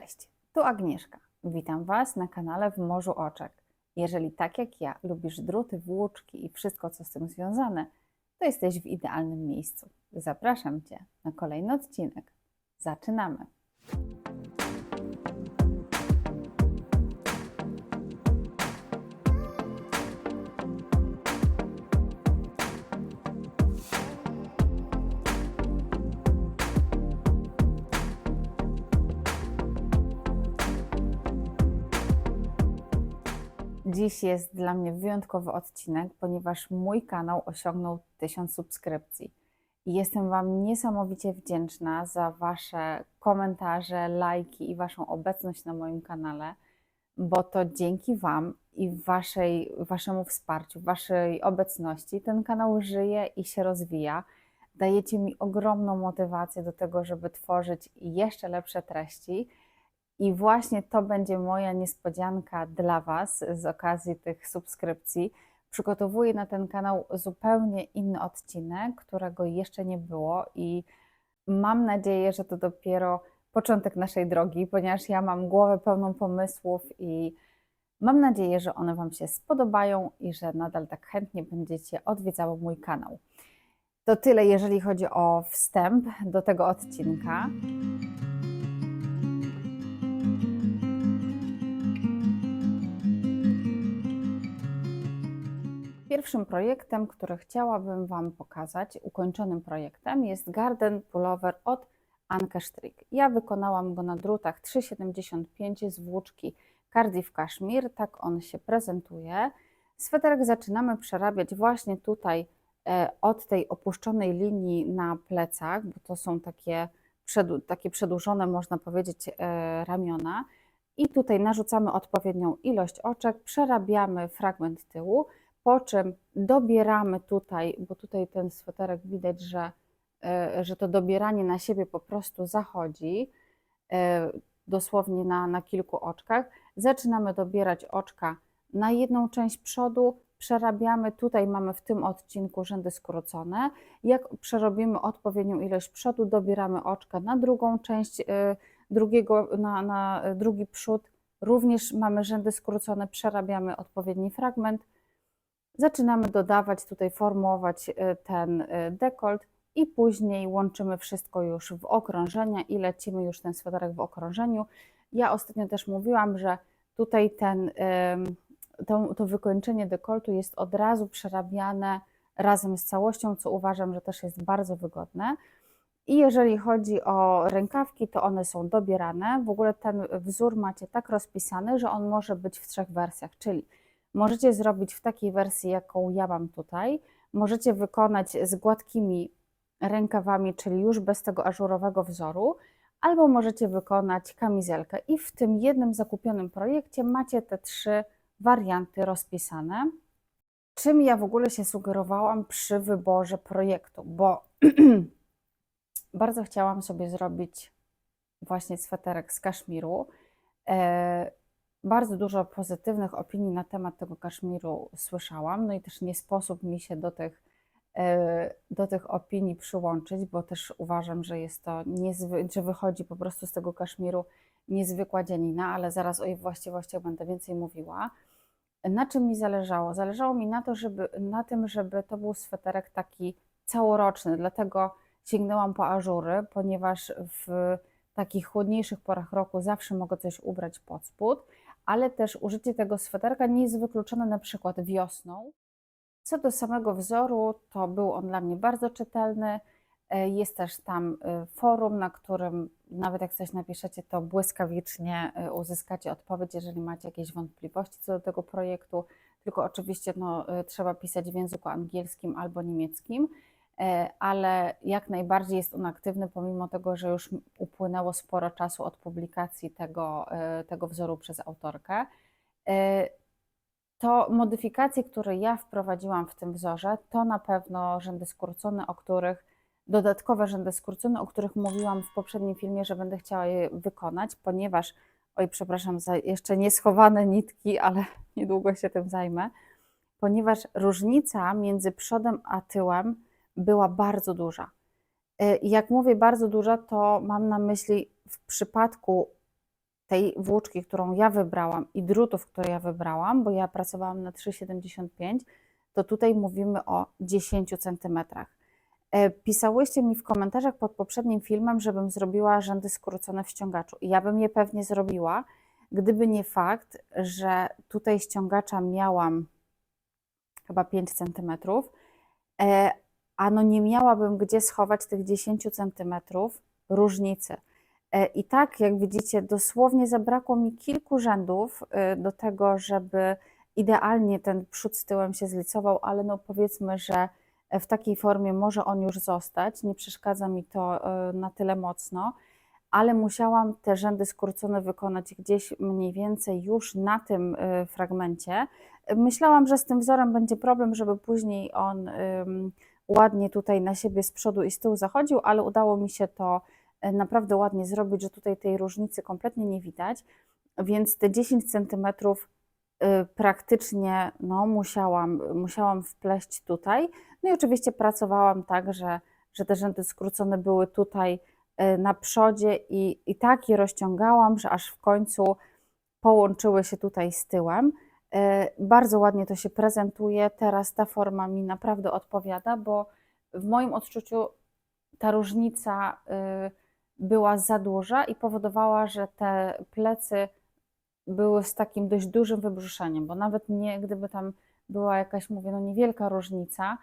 Cześć, tu Agnieszka. Witam Was na kanale w Morzu Oczek. Jeżeli tak jak ja lubisz druty, włóczki i wszystko, co z tym związane, to jesteś w idealnym miejscu. Zapraszam Cię na kolejny odcinek. Zaczynamy! Dziś jest dla mnie wyjątkowy odcinek, ponieważ mój kanał osiągnął 1000 subskrypcji. I jestem Wam niesamowicie wdzięczna za Wasze komentarze, lajki i Waszą obecność na moim kanale, bo to dzięki Wam i waszej, Waszemu wsparciu, Waszej obecności ten kanał żyje i się rozwija. Dajecie mi ogromną motywację do tego, żeby tworzyć jeszcze lepsze treści i właśnie to będzie moja niespodzianka dla Was z okazji tych subskrypcji. Przygotowuję na ten kanał zupełnie inny odcinek, którego jeszcze nie było, i mam nadzieję, że to dopiero początek naszej drogi, ponieważ ja mam głowę pełną pomysłów i mam nadzieję, że one Wam się spodobają i że nadal tak chętnie będziecie odwiedzały mój kanał. To tyle, jeżeli chodzi o wstęp do tego odcinka. Pierwszym projektem, który chciałabym Wam pokazać, ukończonym projektem, jest Garden Pullover od Anke Strick. Ja wykonałam go na drutach 3,75 z włóczki Cardiff Kashmir. Tak on się prezentuje. Sweterek zaczynamy przerabiać właśnie tutaj e, od tej opuszczonej linii na plecach, bo to są takie, takie przedłużone, można powiedzieć, e, ramiona. I tutaj narzucamy odpowiednią ilość oczek, przerabiamy fragment tyłu po czym dobieramy tutaj, bo tutaj ten sweterek widać, że, e, że to dobieranie na siebie po prostu zachodzi, e, dosłownie na, na kilku oczkach. Zaczynamy dobierać oczka na jedną część przodu, przerabiamy, tutaj mamy w tym odcinku rzędy skrócone. Jak przerobimy odpowiednią ilość przodu, dobieramy oczka na drugą część e, drugiego, na, na drugi przód, również mamy rzędy skrócone, przerabiamy odpowiedni fragment, Zaczynamy dodawać tutaj, formować y, ten y, dekolt i później łączymy wszystko już w okrążenia i lecimy już ten sweterek w okrążeniu. Ja ostatnio też mówiłam, że tutaj ten, to, to wykończenie dekoltu jest od razu przerabiane razem z całością, co uważam, że też jest bardzo wygodne. I jeżeli chodzi o rękawki, to one są dobierane. W ogóle ten wzór macie tak rozpisany, że on może być w trzech wersjach, czyli Możecie zrobić w takiej wersji, jaką ja mam tutaj. Możecie wykonać z gładkimi rękawami, czyli już bez tego ażurowego wzoru, albo możecie wykonać kamizelkę. I w tym jednym zakupionym projekcie macie te trzy warianty rozpisane. Czym ja w ogóle się sugerowałam przy wyborze projektu, bo bardzo chciałam sobie zrobić właśnie sweterek z kaszmiru. Bardzo dużo pozytywnych opinii na temat tego Kaszmiru słyszałam, no i też nie sposób mi się do tych, e, do tych opinii przyłączyć, bo też uważam, że jest to niezwy, że wychodzi po prostu z tego Kaszmiru niezwykła dzianina, ale zaraz o jej właściwościach będę więcej mówiła. Na czym mi zależało? Zależało mi na, to, żeby, na tym, żeby to był sweterek taki całoroczny, dlatego sięgnęłam po ażury, ponieważ w takich chłodniejszych porach roku zawsze mogę coś ubrać pod spód ale też użycie tego sweterka nie jest wykluczone na przykład wiosną. Co do samego wzoru, to był on dla mnie bardzo czytelny. E, jest też tam e, forum, na którym nawet jak coś napiszecie, to błyskawicznie e, uzyskacie odpowiedź, jeżeli macie jakieś wątpliwości co do tego projektu. Tylko oczywiście no, trzeba pisać w języku angielskim albo niemieckim. E, ale jak najbardziej jest on aktywny, pomimo tego, że już upłynęło sporo czasu od publikacji tego, e, tego wzoru przez autorkę. E, to modyfikacje, które ja wprowadziłam w tym wzorze, to na pewno rzędy skrócone, o których dodatkowe rzędy skrócone, o których mówiłam w poprzednim filmie, że będę chciała je wykonać, ponieważ, oj, przepraszam za jeszcze nieschowane nitki, ale niedługo się tym zajmę, ponieważ różnica między przodem a tyłem była bardzo duża. E, jak mówię bardzo duża, to mam na myśli w przypadku tej włóczki, którą ja wybrałam i drutów, które ja wybrałam, bo ja pracowałam na 3,75, to tutaj mówimy o 10 centymetrach. E, Pisałyście mi w komentarzach pod poprzednim filmem, żebym zrobiła rzędy skrócone w ściągaczu. I ja bym je pewnie zrobiła, gdyby nie fakt, że tutaj ściągacza miałam chyba 5 cm, a no nie miałabym gdzie schować tych 10 cm różnicy. E, I tak, jak widzicie, dosłownie zabrakło mi kilku rzędów e, do tego, żeby idealnie ten przód z tyłem się zlicował, ale no powiedzmy, że w takiej formie może on już zostać. Nie przeszkadza mi to e, na tyle mocno, ale musiałam te rzędy skrócone wykonać gdzieś mniej więcej już na tym fragmencie. Myślałam, że z tym wzorem będzie problem, żeby później on ładnie tutaj na siebie z przodu i z tyłu zachodził, ale udało mi się to e, naprawdę ładnie zrobić, że tutaj tej różnicy kompletnie nie widać, więc te 10 cm praktycznie no, musiałam, musiałam wpleść tutaj. No i oczywiście pracowałam tak, że, że te rzędy skrócone były tutaj e, na przodzie i, i tak je rozciągałam, że aż w końcu połączyły się tutaj z tyłem. E, bardzo ładnie to się prezentuje. Teraz ta forma mi naprawdę odpowiada, bo w moim odczuciu ta różnica y, była za duża i powodowała, że te plecy były z takim dość dużym wybrzuszeniem, bo nawet nie, gdyby tam była jakaś, mówię, no niewielka różnica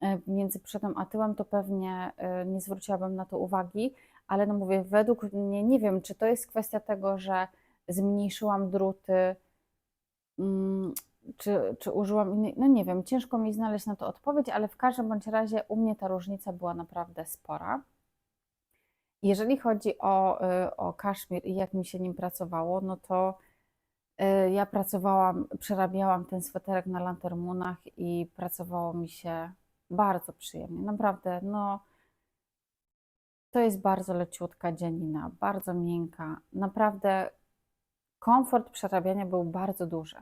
e, między przodem a tyłem, to pewnie e, nie zwróciłabym na to uwagi, ale no mówię, według mnie, nie wiem, czy to jest kwestia tego, że zmniejszyłam druty, czy, czy użyłam innej, no nie wiem, ciężko mi znaleźć na to odpowiedź, ale w każdym bądź razie u mnie ta różnica była naprawdę spora. Jeżeli chodzi o, y, o kaszmir i jak mi się nim pracowało, no to y, ja pracowałam, przerabiałam ten sweterek na lantermunach i pracowało mi się bardzo przyjemnie. Naprawdę, no to jest bardzo leciutka dzianina, bardzo miękka. Naprawdę komfort przerabiania był bardzo duży.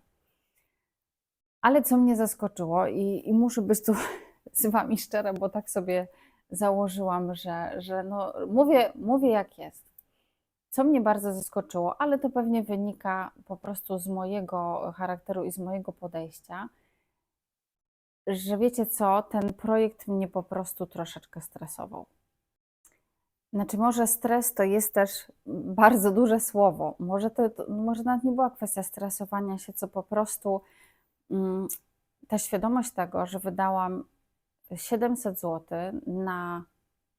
Ale co mnie zaskoczyło, i, i muszę być tu z Wami szczera, bo tak sobie założyłam, że, że no, mówię, mówię jak jest. Co mnie bardzo zaskoczyło, ale to pewnie wynika po prostu z mojego charakteru i z mojego podejścia, że wiecie co, ten projekt mnie po prostu troszeczkę stresował. Znaczy, może stres to jest też bardzo duże słowo. Może to, to może nawet nie była kwestia stresowania się, co po prostu mm, ta świadomość tego, że wydałam 700 zł na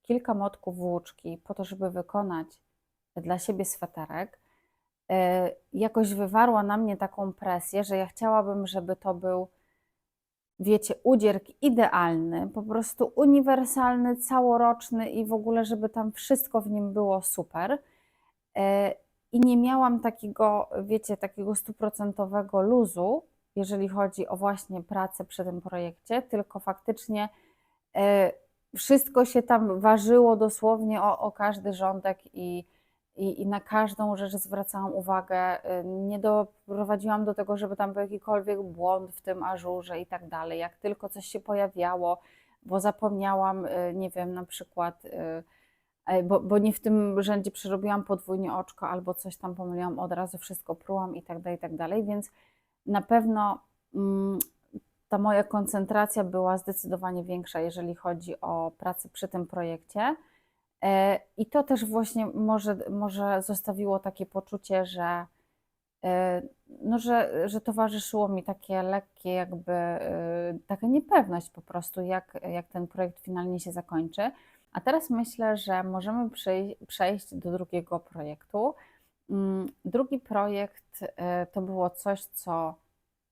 kilka motków włóczki po to, żeby wykonać dla siebie sweterek, y, jakoś wywarła na mnie taką presję, że ja chciałabym, żeby to był wiecie, udzierk idealny, po prostu uniwersalny, całoroczny i w ogóle, żeby tam wszystko w nim było super. E, I nie miałam takiego, wiecie, takiego stuprocentowego luzu, jeżeli chodzi o właśnie pracę przy tym projekcie, tylko faktycznie e, wszystko się tam ważyło dosłownie o, o każdy rządek i i, i na każdą rzecz zwracałam uwagę. Y, nie doprowadziłam do tego, żeby tam był jakikolwiek błąd w tym ażurze i tak dalej. Jak tylko coś się pojawiało, bo zapomniałam, y, nie wiem, na przykład, y, bo, bo nie w tym rzędzie przerobiłam podwójnie oczko albo coś tam pomyliłam, od razu wszystko prułam i tak dalej, i tak dalej, więc na pewno mm, ta moja koncentracja była zdecydowanie większa, jeżeli chodzi o pracę przy tym projekcie. E, I to też właśnie może, może zostawiło takie poczucie, że, e, no, że, że towarzyszyło mi takie lekkie, jakby e, taka niepewność po prostu, jak, jak ten projekt finalnie się zakończy. A teraz myślę, że możemy przejść do drugiego projektu. Mm, drugi projekt to było coś, co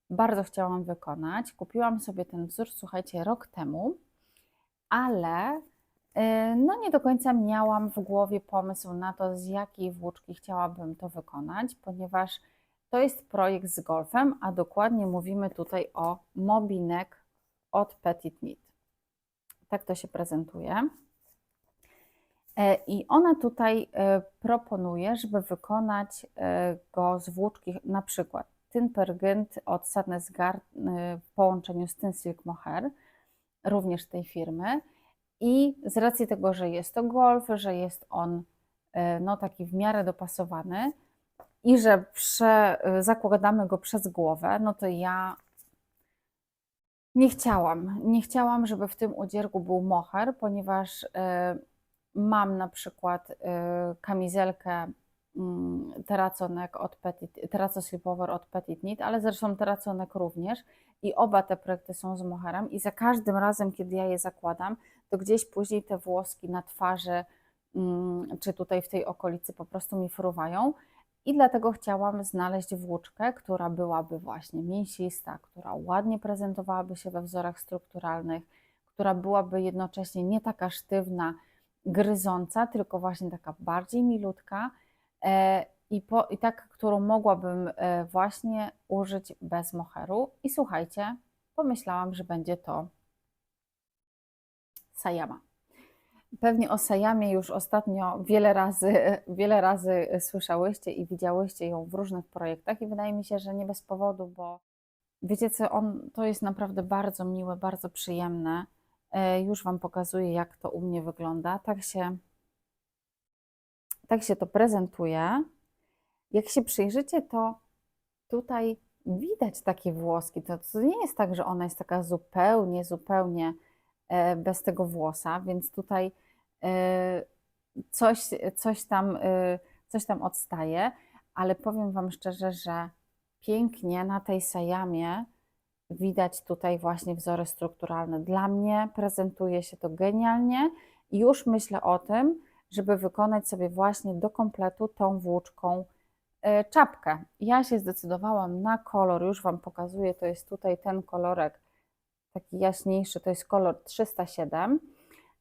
bardzo chciałam wykonać. Kupiłam sobie ten wzór, słuchajcie, rok temu, ale no nie do końca miałam w głowie pomysł na to, z jakiej włóczki chciałabym to wykonać, ponieważ to jest projekt z golfem, a dokładnie mówimy tutaj o Mobinek od Petit Knit. Tak to się prezentuje. E, I ona tutaj e, proponuje, żeby wykonać go z włóczki na przykład Tin Pergint od Sadness Guard w połączeniu z Tin Silk Mohair, również tej firmy. I z racji tego, że jest to golf, że jest on e, no, taki w miarę dopasowany, i że prze, y, zakładamy go przez głowę, no to ja nie chciałam. Nie chciałam, żeby w tym udziergu był moher, ponieważ y, mam na przykład y, kamizelkę mm, teraconek od Petit, teraco slipover od Petit Knit, ale zresztą teraconek również i oba te projekty są z moherem i za każdym razem, kiedy ja je zakładam, to gdzieś później te włoski na twarzy mm, czy tutaj w tej okolicy po prostu mi fruwają i dlatego chciałam znaleźć włóczkę, która byłaby właśnie mięsista, która ładnie prezentowałaby się we wzorach strukturalnych, która byłaby jednocześnie nie taka sztywna, gryząca, tylko właśnie taka bardziej milutka e, i, po, i tak, którą mogłabym e, właśnie użyć bez moheru. I słuchajcie, pomyślałam, że będzie to Sayama. Pewnie o Sajamie już ostatnio wiele razy, wiele razy słyszałyście i widziałyście ją w różnych projektach i wydaje mi się, że nie bez powodu, bo wiecie co, on, to jest naprawdę bardzo miłe, bardzo przyjemne. E, Już Wam pokazuję, jak to u mnie wygląda. Tak się, tak się to prezentuje. Jak się przyjrzycie, to tutaj widać takie włoski. To, to nie jest tak, że ona jest taka zupełnie, zupełnie bez tego włosa, więc tutaj e, coś, coś, tam, e, coś tam odstaje, ale powiem Wam szczerze, że pięknie na tej sajamie widać tutaj właśnie wzory strukturalne. Dla mnie prezentuje się to genialnie i już myślę o tym, żeby wykonać sobie właśnie do kompletu tą włóczką e, czapkę. Ja się zdecydowałam na kolor, już Wam pokazuję, to jest tutaj ten kolorek, taki jaśniejszy, to jest kolor 307.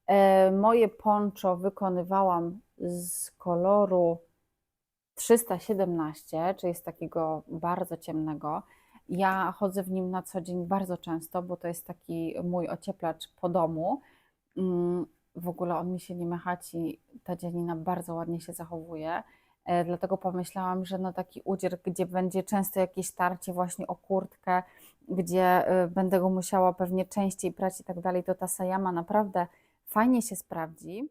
E, Moje poncho wykonywałam z koloru 317, czyli z takiego bardzo ciemnego. Ja chodzę w nim na co dzień bardzo często, bo to jest taki mój ocieplacz po domu. Mm, W ogóle on mi się nie mechaci, ta dzielina bardzo ładnie się zachowuje. E, Dlatego pomyślałam, że na taki udzier, gdzie będzie często jakieś tarcie właśnie o kurtkę, gdzie e, będę go musiała pewnie częściej prać i tak dalej, to ta Sayama naprawdę fajnie się sprawdzi.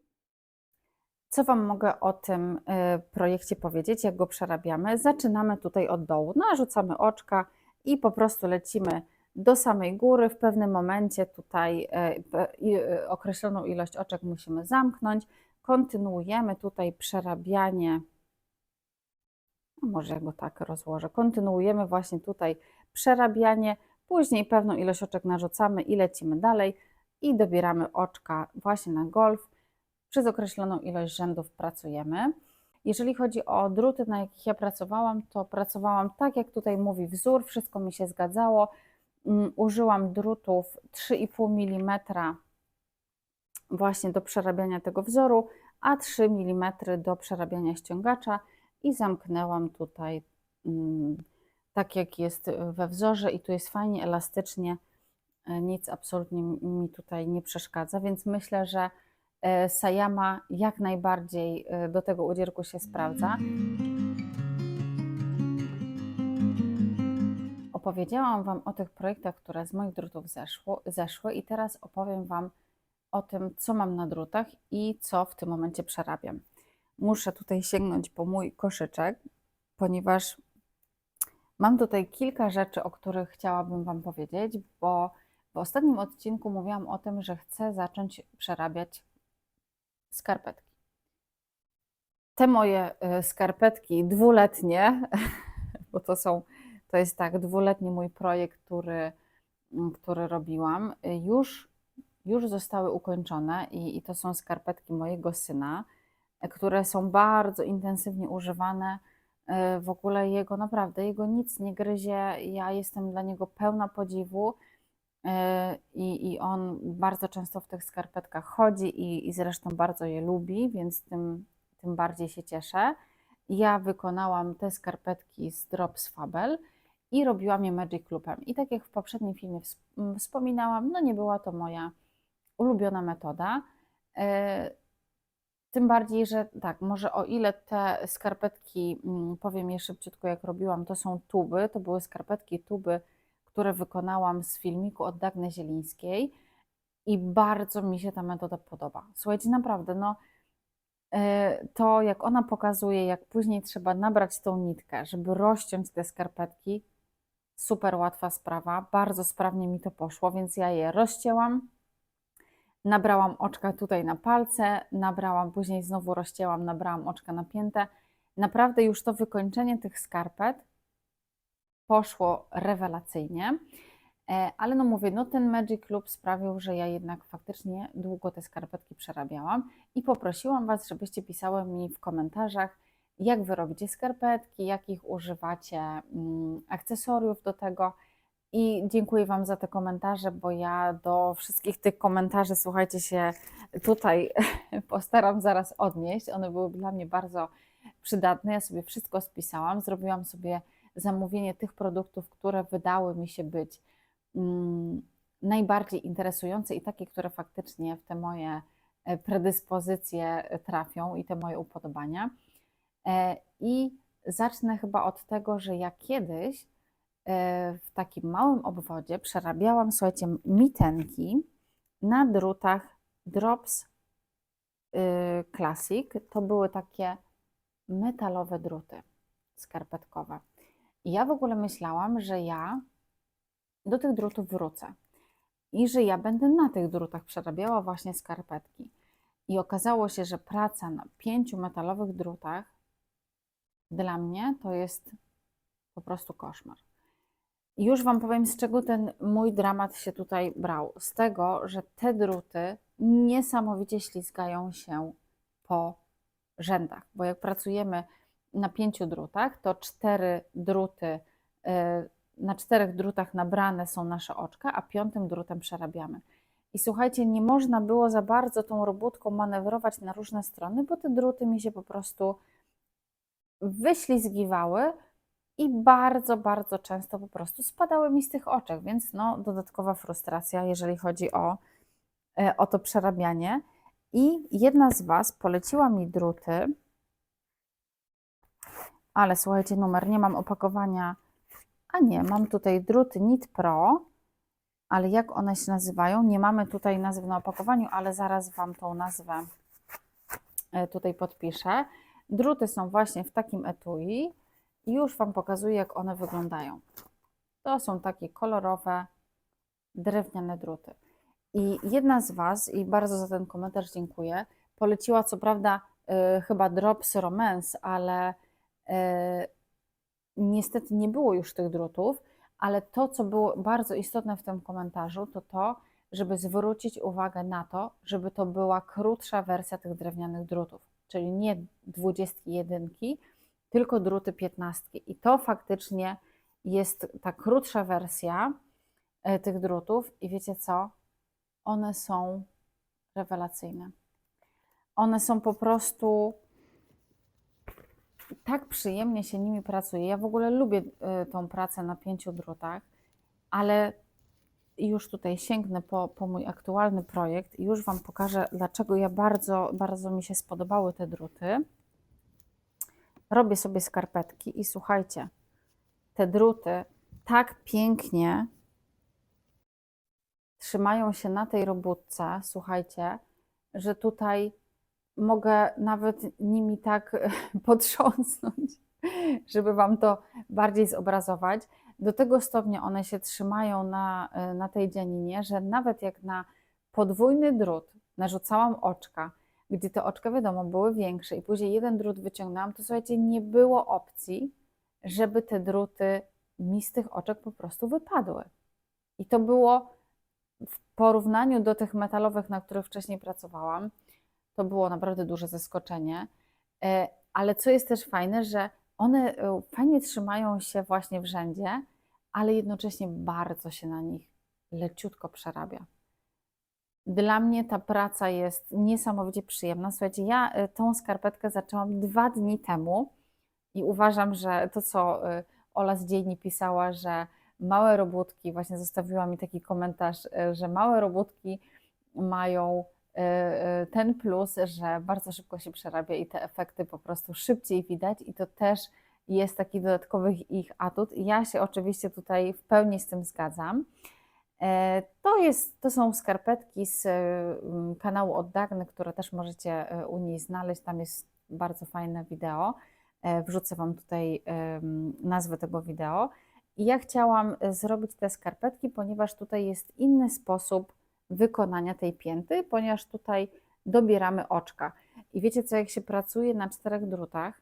Co Wam mogę o tym y, projekcie powiedzieć, jak go przerabiamy? Zaczynamy tutaj od dołu, narzucamy oczka i po prostu lecimy do samej góry. W pewnym momencie tutaj y, y, określoną ilość oczek musimy zamknąć. Kontynuujemy tutaj przerabianie. A Może ja go tak rozłożę. Kontynuujemy właśnie tutaj przerabianie. Później pewną ilość oczek narzucamy i lecimy dalej i dobieramy oczka właśnie na golf przez określoną ilość rzędów pracujemy. Jeżeli chodzi o druty, na jakich ja pracowałam, to pracowałam tak, jak tutaj mówi wzór, wszystko mi się zgadzało. Mm, Użyłam drutów 3,5 mm właśnie do przerabiania tego wzoru, a 3 mm do przerabiania ściągacza i zamknęłam tutaj mm, tak, jak jest we wzorze i tu jest fajnie, elastycznie, e, nic absolutnie mi tutaj nie przeszkadza, więc myślę, że e, Sayama jak najbardziej e, do tego udzierku się sprawdza. Opowiedziałam Wam o tych projektach, które z moich drutów zeszło, zeszły i teraz opowiem Wam o tym, co mam na drutach i co w tym momencie przerabiam. Muszę tutaj sięgnąć po mój koszyczek, ponieważ mam tutaj kilka rzeczy, o których chciałabym Wam powiedzieć, bo w ostatnim odcinku mówiłam o tym, że chcę zacząć przerabiać skarpetki. Te moje y, skarpetki dwuletnie, bo to są, to jest tak, dwuletni mój projekt, który, mm, który robiłam, już, już zostały ukończone i, i to są skarpetki mojego syna, które są bardzo intensywnie używane. Y, W ogóle jego naprawdę, jego nic nie gryzie. Ja jestem dla niego pełna podziwu. Y, I, I on bardzo często w tych skarpetkach chodzi i, i zresztą bardzo je lubi, więc tym, tym bardziej się cieszę. Ja wykonałam te skarpetki z Drops Fabel i robiłam je Magic Loopem. I tak jak w poprzednim filmie wspominałam, no nie była to moja ulubiona metoda. Tym bardziej, że tak, może o ile te skarpetki, mm, powiem je szybciutko jak robiłam, to są tuby, to były skarpetki tuby, które wykonałam z filmiku od Dagny Zielińskiej i bardzo mi się ta metoda podoba. Słuchajcie, naprawdę, no e, to jak ona pokazuje, jak później trzeba nabrać tą nitkę, żeby rozciąć te skarpetki, super łatwa sprawa, bardzo sprawnie mi to poszło, więc ja je rozcięłam, nabrałam oczka tutaj na palce, nabrałam, później znowu rozcięłam, nabrałam oczka na piętę. Naprawdę już to wykończenie tych skarpet poszło rewelacyjnie. E, Ale no mówię, no ten Magic Loop sprawił, że ja jednak faktycznie długo te skarpetki przerabiałam i poprosiłam Was, żebyście pisały mi w komentarzach, jak Wy robicie skarpetki, jakich używacie mm, akcesoriów do tego. I dziękuję Wam za te komentarze, bo ja do wszystkich tych komentarzy, słuchajcie się, tutaj postaram zaraz odnieść. One były dla mnie bardzo przydatne. Ja sobie wszystko spisałam, zrobiłam sobie zamówienie tych produktów, które wydały mi się być mm, najbardziej interesujące i takie, które faktycznie w te moje e, predyspozycje e, trafią i te moje upodobania. E, I zacznę chyba od tego, że ja kiedyś w takim małym obwodzie przerabiałam, słuchajcie, mitenki na drutach Drops y, Classic. To były takie metalowe druty skarpetkowe. I ja w ogóle myślałam, że ja do tych drutów wrócę i że ja będę na tych drutach przerabiała właśnie skarpetki. I okazało się, że praca na pięciu metalowych drutach dla mnie to jest po prostu koszmar. Już Wam powiem, z czego ten mój dramat się tutaj brał. Z tego, że te druty niesamowicie ślizgają się po rzędach, bo jak pracujemy na pięciu drutach, to cztery druty, y, na czterech drutach nabrane są nasze oczka, a piątym drutem przerabiamy. I słuchajcie, nie można było za bardzo tą robótką manewrować na różne strony, bo te druty mi się po prostu wyślizgiwały i bardzo, bardzo często po prostu spadały mi z tych oczek, więc no, dodatkowa frustracja, jeżeli chodzi o, e, o to przerabianie. I jedna z Was poleciła mi druty, ale słuchajcie, numer, nie mam opakowania, a nie, mam tutaj druty Nit Pro, ale jak one się nazywają? Nie mamy tutaj nazwy na opakowaniu, ale zaraz Wam tą nazwę e, tutaj podpiszę. Druty są właśnie w takim etui i już Wam pokazuję, jak one wyglądają. To są takie kolorowe, drewniane druty. I jedna z Was, i bardzo za ten komentarz dziękuję, poleciła co prawda y, chyba Drops Romance, ale y, niestety nie było już tych drutów, ale to, co było bardzo istotne w tym komentarzu, to to, żeby zwrócić uwagę na to, żeby to była krótsza wersja tych drewnianych drutów, czyli nie 21, tylko druty 15. I to faktycznie jest ta krótsza wersja e, tych drutów. I wiecie co? One są rewelacyjne. One są po prostu tak przyjemnie się nimi pracuje. Ja w ogóle lubię y, tą pracę na pięciu drutach, ale już tutaj sięgnę po, po mój aktualny projekt i już Wam pokażę, dlaczego ja bardzo, bardzo mi się spodobały te druty. Robię sobie skarpetki i słuchajcie, te druty tak pięknie trzymają się na tej robótce, słuchajcie, że tutaj mogę nawet nimi tak potrząsnąć, żeby Wam to bardziej zobrazować. Do tego stopnia one się trzymają na, na tej dzianinie, że nawet jak na podwójny drut narzucałam oczka, gdzie te oczka, wiadomo, były większe i później jeden drut wyciągnęłam, to słuchajcie, nie było opcji, żeby te druty mi z tych oczek po prostu wypadły. I to było w porównaniu do tych metalowych, na których wcześniej pracowałam, to było naprawdę duże zaskoczenie. E, ale co jest też fajne, że one e, fajnie trzymają się właśnie w rzędzie, ale jednocześnie bardzo się na nich leciutko przerabia. Dla mnie ta praca jest niesamowicie przyjemna. Słuchajcie, ja e, tą skarpetkę zaczęłam dwa dni temu i uważam, że to, co Ola z Dzienni pisała, że małe robótki, właśnie zostawiła mi taki komentarz, że małe robótki mają ten plus, że bardzo szybko się przerabia i te efekty po prostu szybciej widać i to też jest taki dodatkowy ich atut. Ja się oczywiście tutaj w pełni z tym zgadzam. E, To, jest, to są skarpetki z mm, kanału od Dagny, które też możecie e, u niej znaleźć. Tam jest bardzo fajne wideo. E, Wrzucę Wam tutaj nazwę tego wideo. I ja chciałam e, zrobić te skarpetki, ponieważ tutaj jest inny sposób wykonania tej pięty, ponieważ tutaj dobieramy oczka. I wiecie co, jak się pracuje na czterech drutach,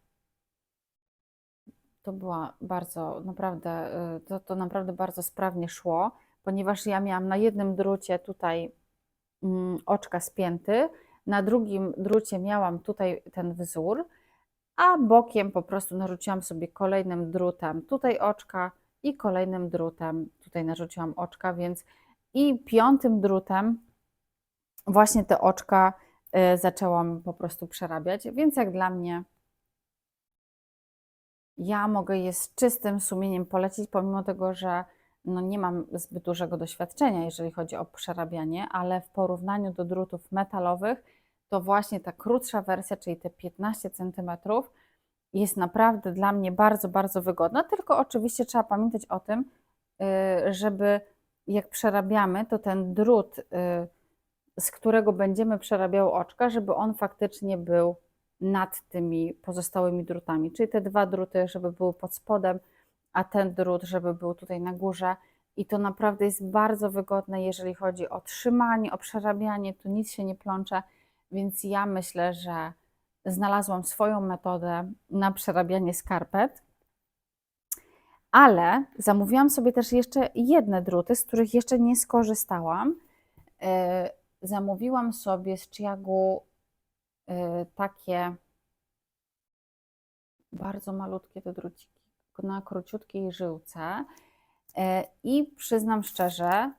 to była bardzo, naprawdę, to, to naprawdę bardzo sprawnie szło, ponieważ ja miałam na jednym drucie tutaj mm, oczka spięty, na drugim drucie miałam tutaj ten wzór, a bokiem po prostu narzuciłam sobie kolejnym drutem tutaj oczka i kolejnym drutem tutaj narzuciłam oczka, więc i piątym drutem właśnie te oczka y, zaczęłam po prostu przerabiać, więc jak dla mnie ja mogę je z czystym sumieniem polecić, pomimo tego, że no nie mam zbyt dużego doświadczenia, jeżeli chodzi o przerabianie, ale w porównaniu do drutów metalowych, to właśnie ta krótsza wersja, czyli te 15 cm, jest naprawdę dla mnie bardzo, bardzo wygodna. Tylko oczywiście trzeba pamiętać o tym, y, żeby jak przerabiamy, to ten drut, y, z którego będziemy przerabiały oczka, żeby on faktycznie był nad tymi pozostałymi drutami. Czyli te dwa druty, żeby były pod spodem, a ten drut, żeby był tutaj na górze. I to naprawdę jest bardzo wygodne, jeżeli chodzi o trzymanie, o przerabianie, tu nic się nie plącze, więc ja myślę, że znalazłam swoją metodę na przerabianie skarpet. Ale zamówiłam sobie też jeszcze jedne druty, z których jeszcze nie skorzystałam. Yy, Zamówiłam sobie z Chiagu yy, takie bardzo malutkie te druciki na króciutkiej żyłce. Yy, I przyznam szczerze,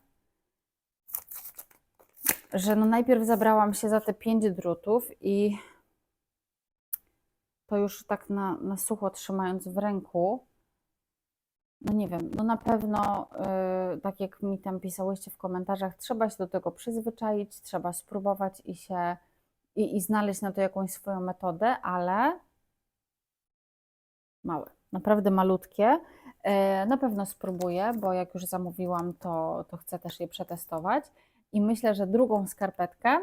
że no najpierw zabrałam się za te pięć drutów i to już tak na, na sucho trzymając w ręku, no nie wiem, no na pewno, yy, tak jak mi tam pisałyście w komentarzach, trzeba się do tego przyzwyczaić, trzeba spróbować i się i, i znaleźć na to jakąś swoją metodę, ale małe, naprawdę malutkie. Yy, na pewno spróbuję, bo jak już zamówiłam, to, to chcę też je przetestować. I myślę, że drugą skarpetkę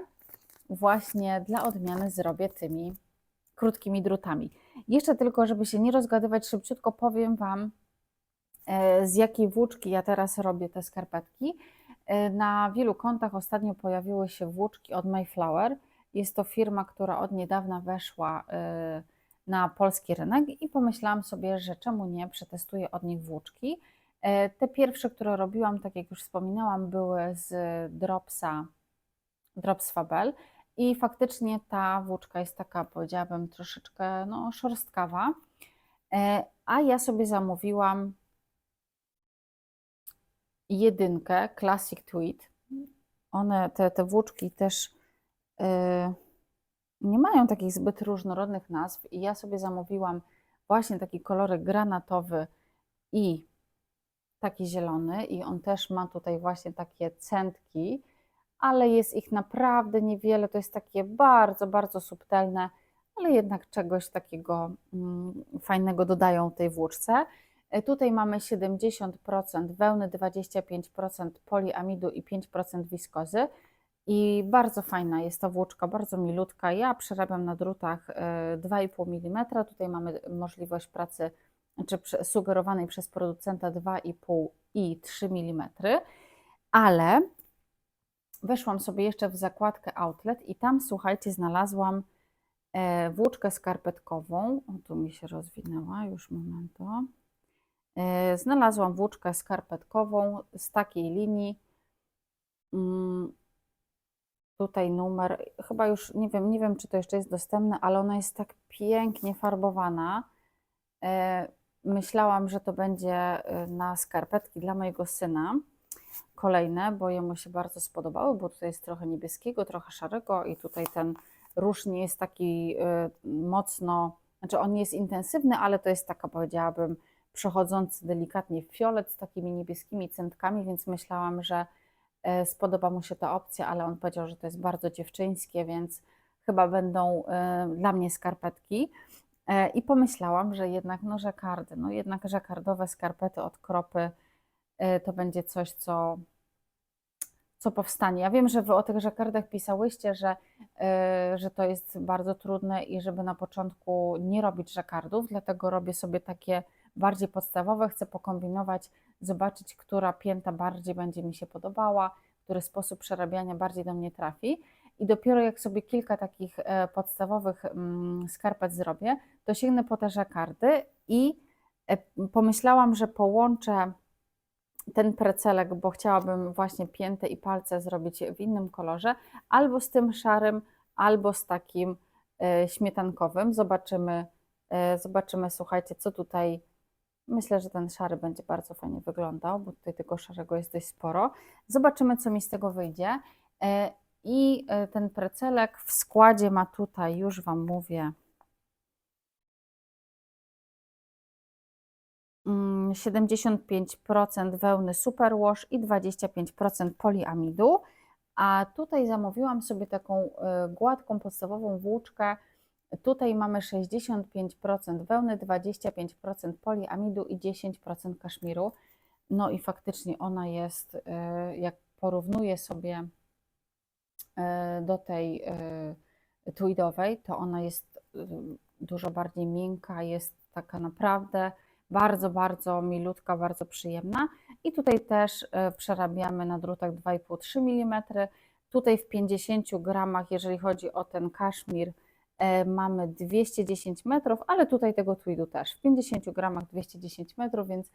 właśnie dla odmiany zrobię tymi krótkimi drutami. Jeszcze tylko, żeby się nie rozgadywać, szybciutko powiem Wam, e, z jakiej włóczki ja teraz robię te skarpetki. E, Na wielu kontach ostatnio pojawiły się włóczki od Mayflower. Jest to firma, która od niedawna weszła e, na polski rynek i pomyślałam sobie, że czemu nie przetestuję od nich włóczki. E, Te pierwsze, które robiłam, tak jak już wspominałam, były z Dropsa, Drops Fabel i faktycznie ta włóczka jest taka, powiedziałabym, troszeczkę no, szorstkawa. E, A ja sobie zamówiłam jedynkę Classic Tweed. One, te, te włóczki też e, nie mają takich zbyt różnorodnych nazw i ja sobie zamówiłam właśnie taki kolorek granatowy i taki zielony i on też ma tutaj właśnie takie centki, ale jest ich naprawdę niewiele, to jest takie bardzo, bardzo subtelne, ale jednak czegoś takiego mm, fajnego dodają tej włóczce. E, Tutaj mamy 70% wełny, 25% poliamidu i 5% wiskozy. I bardzo fajna jest ta włóczka, bardzo milutka. Ja przerabiam na drutach e, 2,5 mm. Tutaj mamy możliwość pracy, prze- sugerowanej przez producenta 2,5 i 3 mm. Ale weszłam sobie jeszcze w zakładkę Outlet i tam, słuchajcie, znalazłam e, włóczkę skarpetkową. O, tu mi się rozwinęła, już momento. E, Znalazłam włóczkę skarpetkową z takiej linii. Tutaj numer, chyba już nie wiem, nie wiem, czy to jeszcze jest dostępne, ale ona jest tak pięknie farbowana. E, Myślałam, że to będzie e, na skarpetki dla mojego syna kolejne, bo jemu się bardzo spodobały, bo tutaj jest trochę niebieskiego, trochę szarego i tutaj ten róż nie jest taki e, mocno, znaczy on nie jest intensywny, ale to jest taka, powiedziałabym, przechodzący delikatnie w fiolet z takimi niebieskimi centkami, więc myślałam, że spodoba mu się ta opcja, ale on powiedział, że to jest bardzo dziewczyńskie, więc chyba będą e, dla mnie skarpetki. E, I pomyślałam, że jednak no żakardy, no jednak żakardowe skarpety od kropy e, to będzie coś, co co powstanie. Ja wiem, że Wy o tych żakardach pisałyście, że, że to jest bardzo trudne i żeby na początku nie robić żakardów, dlatego robię sobie takie bardziej podstawowe. Chcę pokombinować, zobaczyć, która pięta bardziej będzie mi się podobała, który sposób przerabiania bardziej do mnie trafi. I dopiero jak sobie kilka takich e, podstawowych mm, skarpet zrobię, to sięgnę po te żakardy i e, pomyślałam, że połączę ten precelek, bo chciałabym właśnie piętę i palce zrobić w innym kolorze, albo z tym szarym, albo z takim e, śmietankowym. Zobaczymy, zobaczymy, słuchajcie, co tutaj. Myślę, że ten szary będzie bardzo fajnie wyglądał, bo tutaj tego szarego jest dość sporo. Zobaczymy, co mi z tego wyjdzie. E, I e, ten precelek w składzie ma tutaj, już Wam mówię, mm, 75% wełny superwash i 25% poliamidu. A tutaj zamówiłam sobie taką e, gładką, podstawową włóczkę. Tutaj mamy 65% wełny, 25% poliamidu i 10% kaszmiru. No i faktycznie ona jest, e, jak porównuję sobie e, do tej e, tweedowej, to ona jest dużo bardziej miękka, jest taka naprawdę bardzo, bardzo milutka, bardzo przyjemna. I tutaj też przerabiamy na drutach 2,5-3 mm. Tutaj w 50 gramach, jeżeli chodzi o ten kaszmir, mamy 210 metrów, ale tutaj tego tweedu też. W 50 gramach 210 metrów, więc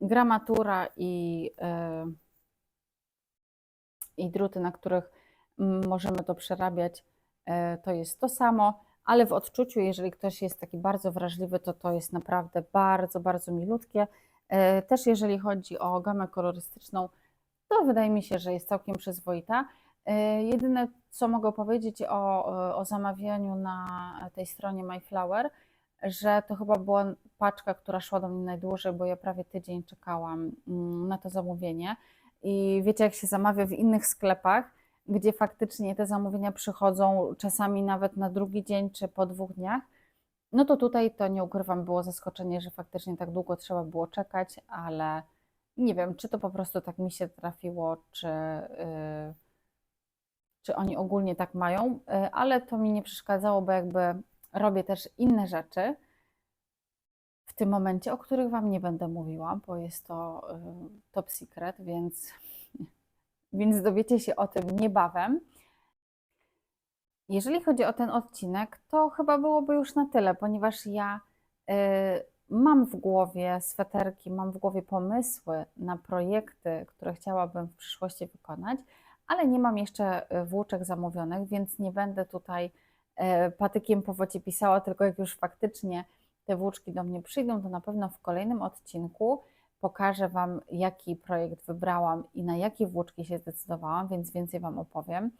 gramatura i, e, i druty, na których możemy to przerabiać, e, to jest to samo, ale w odczuciu, jeżeli ktoś jest taki bardzo wrażliwy, to to jest naprawdę bardzo, bardzo milutkie. E, Też jeżeli chodzi o gamę kolorystyczną, to wydaje mi się, że jest całkiem przyzwoita. E, Jedyne, co mogę powiedzieć o, o zamawianiu na tej stronie MyFlower, że to chyba była paczka, która szła do mnie najdłużej, bo ja prawie tydzień czekałam mm, na to zamówienie. I wiecie, jak się zamawia w innych sklepach, gdzie faktycznie te zamówienia przychodzą czasami nawet na drugi dzień czy po dwóch dniach, no to tutaj to nie ukrywam, było zaskoczenie, że faktycznie tak długo trzeba było czekać, ale nie wiem, czy to po prostu tak mi się trafiło, czy, yy, czy oni ogólnie tak mają, yy, ale to mi nie przeszkadzało, bo jakby robię też inne rzeczy w tym momencie, o których Wam nie będę mówiła, bo jest to yy, top secret, więc, więc dowiecie się o tym niebawem. Jeżeli chodzi o ten odcinek, to chyba byłoby już na tyle, ponieważ ja y, mam w głowie sweterki, mam w głowie pomysły na projekty, które chciałabym w przyszłości wykonać, ale nie mam jeszcze y, włóczek zamówionych, więc nie będę tutaj y, patykiem po wodzie pisała, tylko jak już faktycznie te włóczki do mnie przyjdą, to na pewno w kolejnym odcinku pokażę Wam, jaki projekt wybrałam i na jakie włóczki się zdecydowałam, więc więcej Wam opowiem.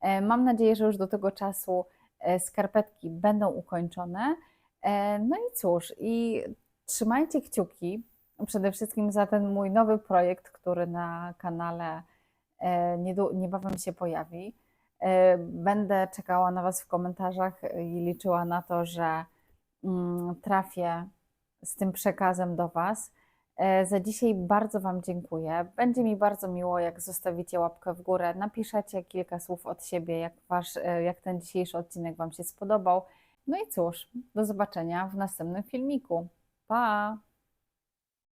E, Mam nadzieję, że już do tego czasu e, skarpetki będą ukończone. E, No i cóż, i trzymajcie kciuki przede wszystkim za ten mój nowy projekt, który na kanale e, niebawem się pojawi. E, Będę czekała na Was w komentarzach i liczyła na to, że mm, trafię z tym przekazem do Was. E, Za dzisiaj bardzo Wam dziękuję. Będzie mi bardzo miło, jak zostawicie łapkę w górę, napiszecie kilka słów od siebie, jak, wasz, e, jak ten dzisiejszy odcinek Wam się spodobał. No i cóż, do zobaczenia w następnym filmiku. Pa!